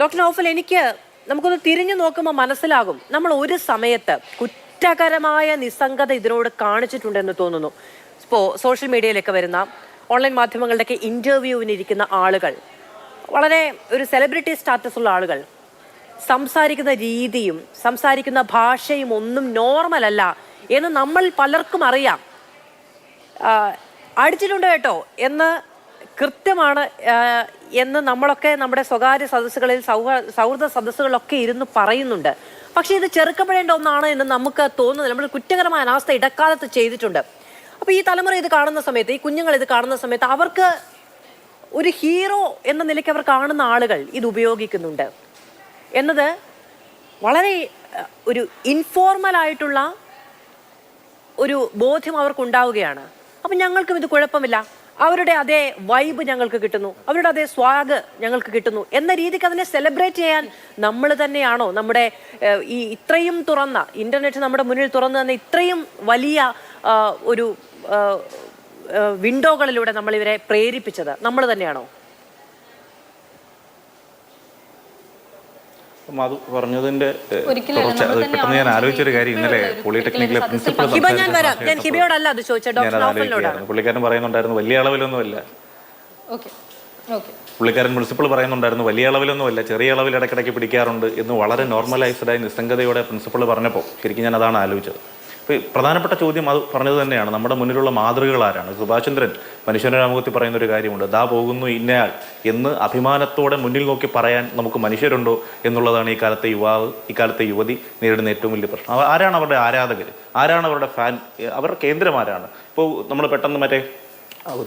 Doctor Naufal എനിക്ക് നമുക്കൊന്ന് തിരിഞ്ഞു നോക്കുമ്പോൾ മനസ്സിലാകും. നമ്മൾ ഒരു സമയത്ത് കുറ്റകരമായ നിസ്സംഗത ഇതിനോട് കാണിച്ചിട്ടുണ്ടെന്ന് തോന്നുന്നു. ഇപ്പോൾ സോഷ്യൽ മീഡിയയിലൊക്കെ വരുന്ന ഓൺലൈൻ മാധ്യമങ്ങളുടെയൊക്കെ ഇന്റർവ്യൂവിന് ഇരിക്കുന്ന ആളുകൾ വളരെ ഒരു സെലിബ്രിറ്റി സ്റ്റാറ്റസ് ഉള്ള ആളുകൾ സംസാരിക്കുന്ന രീതിയും സംസാരിക്കുന്ന ഭാഷയും ഒന്നും നോർമൽ അല്ല എന്ന് നമ്മൾ പലർക്കും അറിയാം. അടിച്ചിട്ടുണ്ട് കേട്ടോ എന്ന് കൃത്യമാണ് എന്ന് നമ്മളൊക്കെ നമ്മുടെ സ്വകാര്യ സദസ്സുകളിൽ സൗഹ സൗഹൃദ സദസ്സുകളിലൊക്കെ ഇരുന്ന് പറയുന്നുണ്ട്. പക്ഷേ ഇത് ചെറുക്കപ്പെടേണ്ട ഒന്നാണ് എന്ന് നമുക്ക് തോന്നുന്നില്ല നമ്മൾ കുറ്റകരമായ അനാസ്ഥ ഇടക്കാലത്ത് ചെയ്തിട്ടുണ്ട്. അപ്പോൾ ഈ തലമുറ ഇത് കാണുന്ന സമയത്ത് ഈ കുഞ്ഞുങ്ങൾ ഇത് കാണുന്ന സമയത്ത് അവർക്ക് ഒരു ഹീറോ എന്ന നിലയ്ക്ക് അവർ കാണുന്ന ആളുകൾ ഇത് ഉപയോഗിക്കുന്നുണ്ട്. എന്നത് വളരെ ഒരു ഇൻഫോർമൽ ആയിട്ടുള്ള ഒരു ബോധ്യം അവർക്കുണ്ടാവുകയാണ്. അപ്പം ഞങ്ങൾക്കും ഇത് കുഴപ്പമില്ല. അവരുടെ അതേ വൈബ് ഞങ്ങൾക്ക് കിട്ടുന്നു. അവരുടെ അതേ സ്വാഗ് ഞങ്ങൾക്ക് കിട്ടുന്നു. എന്ന രീതിക്ക് അതിനെ സെലിബ്രേറ്റ് ചെയ്യാൻ നമ്മൾ തന്നെയാണോ? നമ്മുടെ ഈ ഇത്രയും തുറന്ന ഇന്റർനെറ്റ് നമ്മുടെ മുന്നിൽ തുറന്നു തന്ന ഇത്രയും വലിയ ഒരു വിൻഡോകളിലൂടെ നമ്മൾ ഇവരെ പ്രേരിപ്പിച്ചത് നമ്മൾ തന്നെയാണോ? മധു പറഞ്ഞതിന്റെ തുടർച്ച. അത് പെട്ടെന്ന് ഞാൻ ആലോചിച്ച് ആലോചിച്ചൊരു കാര്യം ഇന്നലെ പോളിടെക്നിക്കിലെ പ്രിൻസിപ്പൾ ഹിബ ഞാൻ വരാം. ഞാൻ ഹിബയോടല്ല അത് ചോദിച്ചത് ഡോക്ടർ നൗഫലിനോടാണ്. പുള്ളിക്കാരൻ പറയുന്നുണ്ടായിരുന്നു വലിയ അളവിലൊന്നുമല്ല. ഓക്കെ. ഓക്കെ. പുള്ളിക്കാരൻ പ്രിൻസിപ്പൾ പറയുന്നുണ്ടായിരുന്നു വലിയ അളവിലൊന്നുമല്ല ചെറിയ അളവിൽ ഇടയ്ക്കിടയ്ക്ക് പിടിക്കാറുണ്ട് എന്ന് വളരെ നോർമലൈസ്ഡായി നിസ്സംഗതയോടെ പ്രിൻസിപ്പൾ പറഞ്ഞപ്പോൾ ശരിക്കും ഞാൻ അതാണ് ആലോചിച്ചത്. പ്രധാനപ്പെട്ട ചോദ്യം അത് പറഞ്ഞത് തന്നെയാണ്. നമ്മുടെ മുന്നിലുള്ള മാതൃകകൾ ആരാണ്? സുഭാഷ് ചന്ദ്രൻ മനുഷ്യരാമുഖത്തിൽ പറയുന്ന ഒരു കാര്യമുണ്ട്. ദാ പോകുന്നു ഇന്നയാൾ. എന്ന് അഭിമാനത്തോടെ മുന്നിൽ നോക്കി പറയാൻ നമുക്ക് മനുഷ്യരുണ്ടോ എന്നുള്ളതാണ് ഈ കാലത്തെ യുവാവ് ഇക്കാലത്തെ കാലത്തെ യുവതി നേരിടുന്ന ഏറ്റവും വലിയ പ്രശ്നം. ആരാണ് അവരുടെ ആരാധകർ ആരാണ് അവരുടെ ഫാൻ അവരുടെ കേന്ദ്രമാരാണ്? ഇപ്പോൾ നമ്മൾ പെട്ടെന്ന് മറ്റേ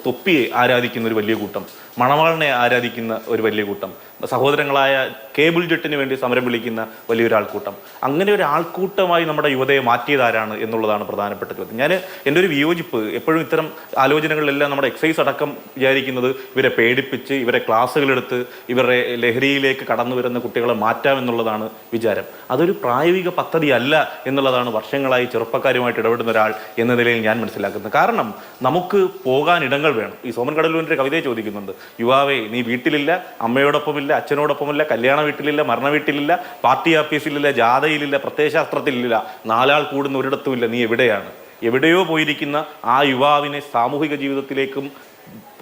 തൊപ്പിയെ ആരാധിക്കുന്ന ഒരു വലിയ കൂട്ടം മണവാളിനെ ആരാധിക്കുന്ന ഒരു വലിയ കൂട്ടം സഹോദരങ്ങളായ കേബിൾ ജെട്ടിന് വേണ്ടി സമരം വിളിക്കുന്ന വലിയൊരു ആൾക്കൂട്ടം അങ്ങനെ ഒരു ആൾക്കൂട്ടമായി നമ്മുടെ യുവതയെ മാറ്റിയതാരാണ് എന്നുള്ളതാണ് പ്രധാനപ്പെട്ട ചോദ്യം. ഞാൻ എന്റെ ഒരു വിയോജിപ്പ് എപ്പോഴും ഇത്തരം ആലോചനകളിലെല്ലാം നമ്മുടെ എക്സൈസ് അടക്കം വിചാരിക്കുന്നത് ഇവരെ പേടിപ്പിച്ച് ഇവരെ ക്ലാസ്സുകളെടുത്ത് ഇവരുടെ ലഹരിയിലേക്ക് കടന്നു വരുന്ന കുട്ടികളെ മാറ്റാം എന്നുള്ളതാണ് വിചാരം. അതൊരു പ്രായോഗിക പദ്ധതി അല്ല എന്നുള്ളതാണ് വർഷങ്ങളായി ചെറുപ്പക്കാരുമായിട്ട് ഇടപെടുന്ന ഒരാൾ എന്ന നിലയിൽ ഞാൻ മനസ്സിലാക്കുന്നത്. കാരണം നമുക്ക് പോകാൻ ഇടങ്ങൾ വേണം. ഈ സോമൻ കടലൂരിന്റെ കവിതയെ ചോദിക്കുന്നുണ്ട്. യുവാവേ നീ വീട്ടിലില്ല അമ്മയോടൊപ്പമില്ല അച്ഛനോടൊപ്പമില്ല കല്യാണ വീട്ടിലില്ല മരണ വീട്ടിലില്ല പാർട്ടി ഓഫീസിലില്ല ജാഥയിലില്ല പ്രത്യയശാസ്ത്രത്തിലില്ല. നാലാൾ കൂടുന്ന ഒരിടത്തുമില്ല നീ എവിടെയാണ്? എവിടെയോ പോയിരിക്കുന്ന ആ യുവാവിനെ സാമൂഹിക ജീവിതത്തിലേക്കും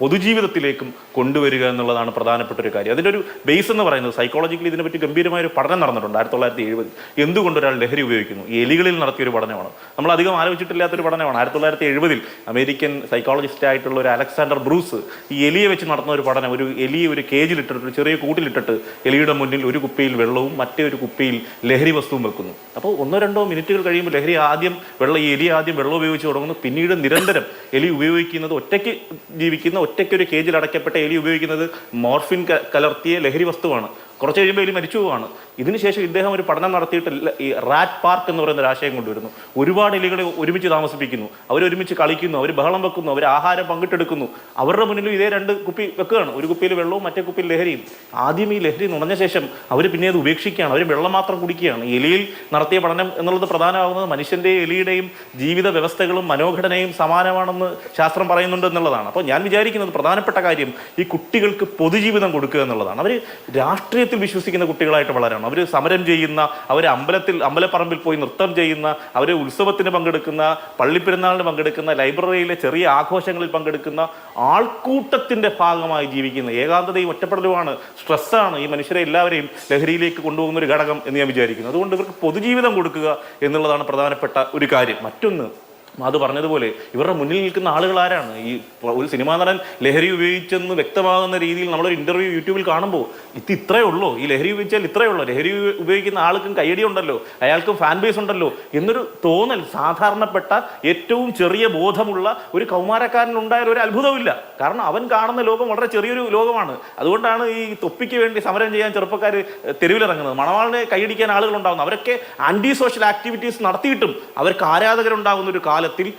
പൊതുജീവിതത്തിലേക്കും കൊണ്ടുവരിക എന്നുള്ളതാണ് പ്രധാനപ്പെട്ട ഒരു കാര്യം. അതിന്റെ ഒരു ബേസ് എന്ന് പറയുന്നത് സൈക്കോളജിക്കലി ഇതിനെപ്പറ്റി ഗംഭീരമായ ഒരു പഠനം നടന്നിട്ടുണ്ട് ആയിരത്തി തൊള്ളായിരത്തി എഴുപത് എന്തുകൊണ്ട് ഒരാൾ ലഹരി ഉപയോഗിക്കുന്നു? എലികളിൽ നടത്തിയ ഒരു പഠനമാണ്? നമ്മൾ അധികം ആലോചിച്ചിട്ടില്ലാത്തൊരു പഠനമാണ്. ആയിരത്തി തൊള്ളായിരത്തി എഴുപതിൽ അമേരിക്കൻ സൈക്കോളജിസ്റ്റ് ആയിട്ടുള്ള ഒരു അലക്സാണ്ടർ ബ്രൂസ് ഈ എലിയെ വെച്ച് നടത്തുന്ന ഒരു പഠനം ഒരു എലിയെ ഒരു കേജിലിട്ടിട്ട് ഒരു ചെറിയ കൂട്ടിലിട്ടിട്ട് എലിയുടെ മുന്നിൽ ഒരു കുപ്പിയിൽ വെള്ളവും മറ്റേ ഒരു കുപ്പിയിൽ ലഹരി വസ്തുവും വെക്കുന്നു. അപ്പോൾ ഒന്നോ രണ്ടോ മിനിറ്റുകൾ കഴിയുമ്പോൾ ലഹരി ആദ്യം വെള്ളം ഈ എലി ആദ്യം വെള്ളം ഉപയോഗിച്ച് തുടങ്ങുന്നു. പിന്നീട് നിരന്തരം എലി ഉപയോഗിക്കുന്നത് ഒറ്റയ്ക്ക് ജീവിക്കുന്ന ഒറ്റയ്ക്ക് ഒരു കേജിൽ അടയ്ക്കപ്പെട്ട എലി ഉപയോഗിക്കുന്നത് മോർഫിൻ കലർത്തിയ ലഹരി വസ്തുവാണ്. കുറച്ച് കഴിയുമ്പോൾ ഇതിൽ മരിച്ചു പോവാണ്. ഇതിനുശേഷം ഇദ്ദേഹം ഒരു പഠനം നടത്തിയിട്ട് ഈ റാറ്റ് പാർക്ക് എന്ന് പറയുന്ന ഒരു ആശയം കൊണ്ടുവരുന്നു. ഒരുപാട് എലികളെ ഒരുമിച്ച് താമസിപ്പിക്കുന്നു. അവർ ഒരുമിച്ച് കളിക്കുന്നു അവർ ബഹളം വെക്കുന്നു അവർ ആഹാരം പങ്കിട്ടെടുക്കുന്നു. അവരുടെ മുന്നിലും ഇതേ രണ്ട് കുപ്പി വെക്കുകയാണ്. ഒരു കുപ്പിയിൽ വെള്ളവും മറ്റേ കുപ്പിയിൽ ലഹരിയും. ആദ്യം ഈ ലഹരി നുണഞ്ഞ ശേഷം അവർ പിന്നെ അത് ഉപേക്ഷിക്കുകയാണ്. അവർ വെള്ളം മാത്രം കുടിക്കുകയാണ്. എലിയിൽ നടത്തിയ പഠനം എന്നുള്ളത് പ്രധാനമാകുന്നത് മനുഷ്യന്റെയും എലിയുടെയും ജീവിത വ്യവസ്ഥകളും മനോഘടനയും സമാനമാണെന്ന് ശാസ്ത്രം പറയുന്നുണ്ട് എന്നുള്ളതാണ്. അപ്പോൾ ഞാൻ വിചാരിക്കുന്നത് പ്രധാനപ്പെട്ട കാര്യം ഈ കുട്ടികൾക്ക് പൊതുജീവിതം കൊടുക്കുക എന്നുള്ളതാണ്. അവർ രാഷ്ട്രീയത്തിൽ വിശ്വസിക്കുന്ന കുട്ടികളായിട്ട് വളരണം. അവർ സമരം ചെയ്യുന്ന അവർ അമ്പലത്തിൽ അമ്പലപ്പറമ്പിൽ പോയി നൃത്തം ചെയ്യുന്ന അവർ ഉത്സവത്തിന് പങ്കെടുക്കുന്ന പള്ളിപ്പെരുന്നാളിന് പങ്കെടുക്കുന്ന ലൈബ്രറിയിലെ ചെറിയ ആഘോഷങ്ങളിൽ പങ്കെടുക്കുന്ന ആൾക്കൂട്ടത്തിന്റെ ഭാഗമായി ജീവിക്കുന്ന ഏകാന്തതയും ഒറ്റപ്പെടലുമാണ്. സ്ട്രെസ്സാണ്. ഈ മനുഷ്യരെ എല്ലാവരെയും ലഹരിയിലേക്ക് കൊണ്ടുപോകുന്ന ഒരു ഘടകം എന്ന് ഞാൻ വിചാരിക്കുന്നു. അതുകൊണ്ട് ഇവർക്ക് പൊതുജീവിതം കൊടുക്കുക എന്നുള്ളതാണ് പ്രധാനപ്പെട്ട ഒരു കാര്യം. മറ്റൊന്ന് അത് പറഞ്ഞതുപോലെ ഇവരുടെ മുന്നിൽ നിൽക്കുന്ന ആളുകൾ ആരാണ്? ഈ ഒരു സിനിമാ നടൻ ലഹരി ഉപയോഗിച്ചെന്ന് വ്യക്തമാകുന്ന രീതിയിൽ നമ്മളൊരു ഇന്റർവ്യൂ യൂട്യൂബിൽ കാണുമ്പോൾ ഇത് ഇത്രയേ ഉള്ളൂ. ഈ ലഹരി ഉപയോഗിച്ചാൽ ഇത്രയേ ഉള്ളൂ. ലഹരി ഉപയോഗിക്കുന്ന ആൾക്കും കൈയടി ഉണ്ടല്ലോ അയാൾക്കും ഫാൻ ബേസ് ഉണ്ടല്ലോ എന്നൊരു തോന്നൽ സാധാരണപ്പെട്ട ഏറ്റവും ചെറിയ ബോധമുള്ള ഒരു കൗമാരക്കാരൻ ഉണ്ടായ ഒരു അത്ഭുതമില്ല കാരണം അവൻ കാണുന്ന ലോകം വളരെ ചെറിയൊരു ലോകമാണ്. അതുകൊണ്ടാണ് ഈ തൊപ്പിക്ക് വേണ്ടി സമരം ചെയ്യാൻ ചെറുപ്പക്കാർ തെരുവിലിറങ്ങുന്നത്. മണവാളിനെ കൈയടിക്കാൻ ആളുകൾ ഉണ്ടാകുന്നു അവരൊക്കെ ആന്റി സോഷ്യൽ ആക്ടിവിറ്റീസ് നടത്തിയിട്ടും അവർക്ക് ആരാധകരുണ്ടാകുന്ന ഒരു കാലത്തിൽ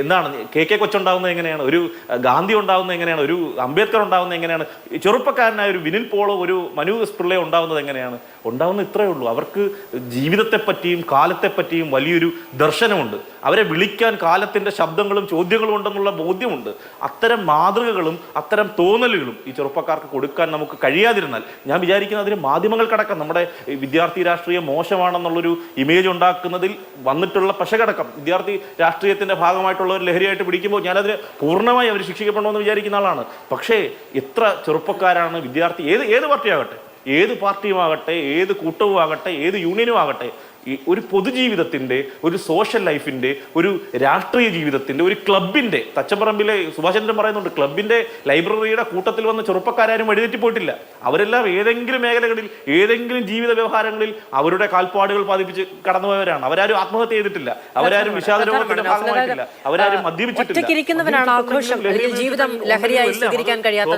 എന്താണ് കെ കെ കൊച്ചുണ്ടാവുന്നത് എങ്ങനെയാണ്? ഒരു ഗാന്ധി ഉണ്ടാവുന്നത് എങ്ങനെയാണ്? ഒരു അംബേദ്കർ ഉണ്ടാവുന്നത് എങ്ങനെയാണ്? ചെറുപ്പക്കാരനായ ഒരു വിനിൽ പോളോ ഒരു മനു പിള്ളെ ഉണ്ടാവുന്നത് എങ്ങനെയാണ്? ഉണ്ടാവുന്ന ഇത്രയേ ഉള്ളൂ. അവർക്ക് ജീവിതത്തെപ്പറ്റിയും കാലത്തെപ്പറ്റിയും വലിയൊരു ദർശനമുണ്ട്. അവരെ വിളിക്കാൻ കാലത്തിന്റെ ശബ്ദങ്ങളും ചോദ്യങ്ങളും ഉണ്ടെന്നുള്ള ബോധ്യമുണ്ട്. അത്തരം മാതൃകകളും അത്തരം തോന്നലുകളും ഈ ചെറുപ്പക്കാർക്ക് കൊടുക്കാൻ നമുക്ക് കഴിയാതിരുന്നാൽ ഞാൻ വിചാരിക്കുന്നത് അതിന് മാധ്യമങ്ങൾ മാധ്യമങ്ങൾക്കടക്കം നമ്മുടെ വിദ്യാർത്ഥി രാഷ്ട്രീയം മോശമാണെന്നുള്ളൊരു ഇമേജ് ഉണ്ടാക്കുന്നതിൽ വന്നിട്ടുള്ള പശകടക്കം. വിദ്യാർത്ഥി രാഷ്ട്രീയത്തിന്റെ ഭാഗമായിട്ടുള്ള ഒരു ലഹരിയായിട്ട് പിടിക്കുമ്പോൾ ഞാനതിന് പൂർണമായി അവർ ശിക്ഷിക്കപ്പെടണമെന്ന് വിചാരിക്കുന്ന ആളാണ്. പക്ഷേ എത്ര ചെറുപ്പക്കാരാണ് വിദ്യാർത്ഥി ഏത് ഏത് പാർട്ടിയാകട്ടെ ഏത് പാർട്ടിയുമാകട്ടെ ഏത് കൂട്ടവുമാകട്ടെ ഏത് യൂണിയനും ആകട്ടെ ഈ ഒരു പൊതുജീവിതത്തിന്റെ ഒരു സോഷ്യൽ ലൈഫിന്റെ ഒരു രാഷ്ട്രീയ ജീവിതത്തിന്റെ ഒരു ക്ലബിന്റെ തച്ചപ്പറമ്പിലെ സുഭാഷ്ചന്ദ്രൻ പറയുന്നുണ്ട് ക്ലബിന്റെ ലൈബ്രറിയുടെ കൂട്ടത്തിൽ വന്ന ചെറുപ്പക്കാരും വഴിതെറ്റി പോയിട്ടില്ല. അവരെല്ലാം ഏതെങ്കിലും മേഖലകളിൽ ഏതെങ്കിലും ജീവിത വ്യവഹാരങ്ങളിൽ അവരുടെ കാൽപ്പാടുകൾ പതിപ്പിച്ച് കടന്നുപോയവരാണ്. അവരാരും ആത്മഹത്യ ചെയ്തിട്ടില്ല. അവരാരും വിഷാദ രോഗത്തിന്റെ ഭാഗമായിട്ടില്ല അവരാരും മദ്യപിച്ചിട്ടില്ല.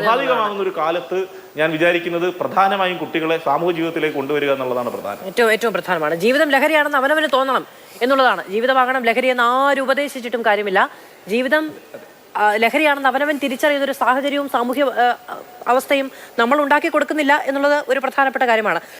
സ്വാഭാവികമാകുന്ന ഒരു കാലത്ത് ഞാൻ വിചാരിക്കുന്നത് പ്രധാനമായും കുട്ടികളെ സാമൂഹ്യ ജീവിതത്തിലേക്ക് കൊണ്ടുവരിക എന്നുള്ളതാണ് പ്രധാനം. ഏറ്റവും ഏറ്റവും പ്രധാനമാണ്. ജീവിതം ലഹരിയാണെന്ന് അവനവന് തോന്നണം എന്നുള്ളതാണ്. ജീവിതമാകണം ലഹരി എന്ന് ആരും ഉപദേശിച്ചിട്ടും കാര്യമില്ല. ജീവിതം ലഹരിയാണെന്ന് അവനവൻ തിരിച്ചറിയുന്ന ഒരു സാഹചര്യവും സാമൂഹ്യ അവസ്ഥയും നമ്മൾ ഉണ്ടാക്കി കൊടുക്കുന്നില്ല എന്നുള്ളത് ഒരു പ്രധാനപ്പെട്ട കാര്യമാണ്.